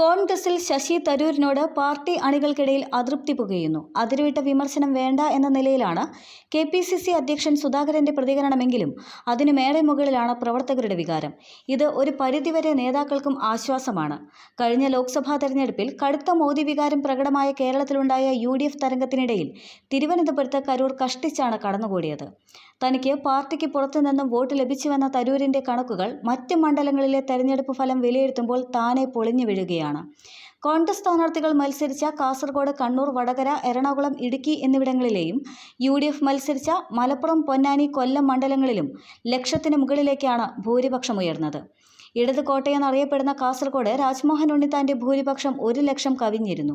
കോൺഗ്രസിൽ ശശി തരൂരിനോട് പാർട്ടി അണികൾക്കിടയിൽ അതൃപ്തി പുകയുന്നു. അതിരുവിട്ട വിമർശനം വേണ്ട എന്ന നിലയിലാണ് കെ പി സി സി അധ്യക്ഷൻ സുധാകരന്റെ പ്രതികരണമെങ്കിലും അതിനു മേടെ മുകളിലാണ് പ്രവർത്തകരുടെ വികാരം. ഇത് ഒരു പരിധിവരെ നേതാക്കൾക്കും ആശ്വാസമാണ്. കഴിഞ്ഞ ലോക്സഭാ തെരഞ്ഞെടുപ്പിൽ കടുത്ത മോദി വികാരം പ്രകടമായ കേരളത്തിലുണ്ടായ യു ഡി എഫ് തരംഗത്തിനിടയിൽ തിരുവനന്തപുരത്ത് കരൂർ കഷ്ടിച്ചാണ് കടന്നുകൂടിയത്. തനിക്ക് പാർട്ടിക്ക് പുറത്തുനിന്നും വോട്ട് ലഭിച്ചുവെന്ന തരൂരിന്റെ കണക്കുകൾ മറ്റ് മണ്ഡലങ്ങളിലെ തെരഞ്ഞെടുപ്പ് ഫലം വിലയിരുത്തുമ്പോൾ താനെ പൊളിഞ്ഞു വീഴുകയാണ്. കോൺഗ്രസ് സ്ഥാനാർത്ഥികൾ മത്സരിച്ച കാസർഗോഡ് കണ്ണൂർ വടകര എറണാകുളം ഇടുക്കി എന്നിവിടങ്ങളിലെയും യു ഡി എഫ് മത്സരിച്ച മലപ്പുറം പൊന്നാനി കൊല്ലം മണ്ഡലങ്ങളിലും ലക്ഷത്തിന് മുകളിലേക്കാണ് ഭൂരിപക്ഷമുയർന്നത് ഇടത് കോട്ടയെന്നറിയപ്പെടുന്ന കാസർഗോഡ് രാജ്മോഹൻ ഉണ്ണിത്താന്റെ ഭൂരിപക്ഷം ഒരു ലക്ഷം കവിഞ്ഞിരുന്നു.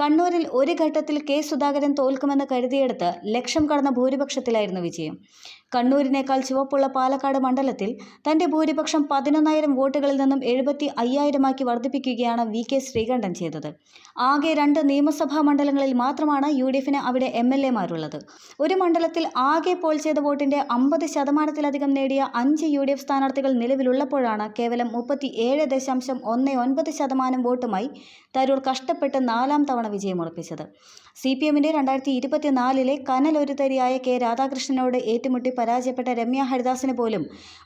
കണ്ണൂരിൽ ഒരു ഘട്ടത്തിൽ കെ സുധാകരൻ തോൽക്കുമെന്ന് കരുതിയെടുത്ത് ലക്ഷം കടന്ന ഭൂരിപക്ഷത്തിലായിരുന്നു വിജയം. കണ്ണൂരിനേക്കാൾ ചുവപ്പുള്ള പാലക്കാട് മണ്ഡലത്തിൽ തന്റെ ഭൂരിപക്ഷം പതിനൊന്നായിരം വോട്ടുകളിൽ നിന്നും എഴുപത്തി അയ്യായിരമാക്കി വർദ്ധിപ്പിക്കുകയാണ് വി കെ ശ്രീകണ്ഠൻ ചെയ്തത്. ആകെ രണ്ട് നിയമസഭാ മണ്ഡലങ്ങളിൽ മാത്രമാണ് യു ഡി എഫിന് അവിടെ എം എൽ എമാരുള്ളത്. ഒരു മണ്ഡലത്തിൽ ആകെ പോൾ ചെയ്ത വോട്ടിന്റെ അമ്പത് ശതമാനത്തിലധികം നേടിയ അഞ്ച് യു ഡി എഫ് സ്ഥാനാർത്ഥികൾ നിലവിലുള്ളപ്പോഴാണ് കേവലം മുപ്പത്തി ഏഴ് ദശാംശം ഒന്ന് ഒൻപത് ശതമാനം വോട്ടുമായി തരൂർ കഷ്ടപ്പെട്ട് നാലാം തവണ വിജയമുറപ്പിച്ചത് സി പി എമ്മിന്റെ രണ്ടായിരത്തി ഇരുപത്തിനാലിലെ കനലൊരുതരിയായ കെ രാധാകൃഷ്ണനോട് ഏറ്റുമുട്ടി പരാജയപ്പെട്ട രമ്യ ഹരിദാസിന് പോലും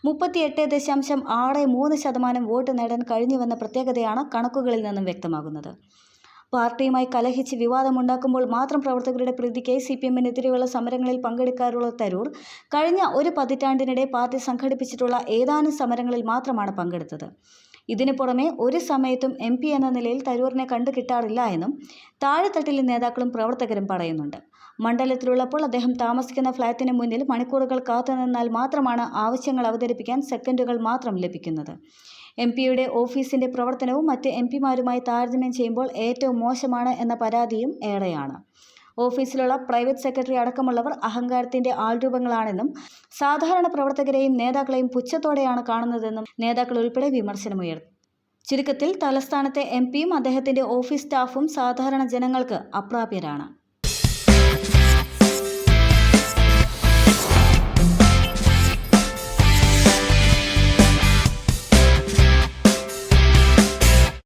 മുപ്പത്തിയെട്ട് ദശാംശം ആറ് മൂന്ന് ശതമാനം വോട്ട് നേടാൻ കഴിഞ്ഞുവെന്ന പ്രത്യേകതയാണ് കണക്കുകളിൽ നിന്നും വ്യക്തമാകുന്നത്. പാർട്ടിയുമായി കലഹിച്ച് വിവാദമുണ്ടാക്കുമ്പോൾ മാത്രം പ്രവർത്തകരുടെ പ്രീതിക്ക് സി പി എമ്മിനെതിരെയുള്ള സമരങ്ങളിൽ പങ്കെടുക്കാറുള്ള തരൂർ കഴിഞ്ഞ ഒരു പതിറ്റാണ്ടിനിടെ പാർട്ടി സംഘടിപ്പിച്ചിട്ടുള്ള ഏതാനും സമരങ്ങളിൽ മാത്രമാണ് പങ്കെടുത്തത്. ഇതിനു പുറമെ ഒരു സമയത്തും എം എന്ന നിലയിൽ തരൂറിനെ കണ്ടു കിട്ടാറില്ല എന്നും താഴെത്തട്ടിലെ നേതാക്കളും പ്രവർത്തകരും പറയുന്നുണ്ട്. മണ്ഡലത്തിലുള്ളപ്പോൾ അദ്ദേഹം താമസിക്കുന്ന ഫ്ളാറ്റിന് മുന്നിൽ മണിക്കൂറുകൾ കാത്തുനിന്നാൽ മാത്രമാണ് ആവശ്യങ്ങൾ അവതരിപ്പിക്കാൻ സെക്കൻഡുകൾ മാത്രം ലഭിക്കുന്നത്. എം പിയുടെ ഓഫീസിന്റെ പ്രവർത്തനവും മറ്റ് എം പിമാരുമായി താരതമ്യം ചെയ്യുമ്പോൾ ഏറ്റവും മോശമാണ് എന്ന പരാതിയും ഏറെയാണ്. ഓഫീസിലുള്ള പ്രൈവറ്റ് സെക്രട്ടറി അടക്കമുള്ളവർ അഹങ്കാരത്തിന്റെ ആൾരൂപങ്ങളാണെന്നും സാധാരണ പ്രവർത്തകരെയും നേതാക്കളെയും പുച്ഛത്തോടെയാണ് കാണുന്നതെന്നും നേതാക്കൾ ഉൾപ്പെടെ വിമർശനമുയർത്തി ചുരുക്കത്തിൽ തലസ്ഥാനത്തെ എം പിയും അദ്ദേഹത്തിന്റെ ഓഫീസ് സ്റ്റാഫും സാധാരണ ജനങ്ങൾക്ക് അപ്രാപ്യരാണ്.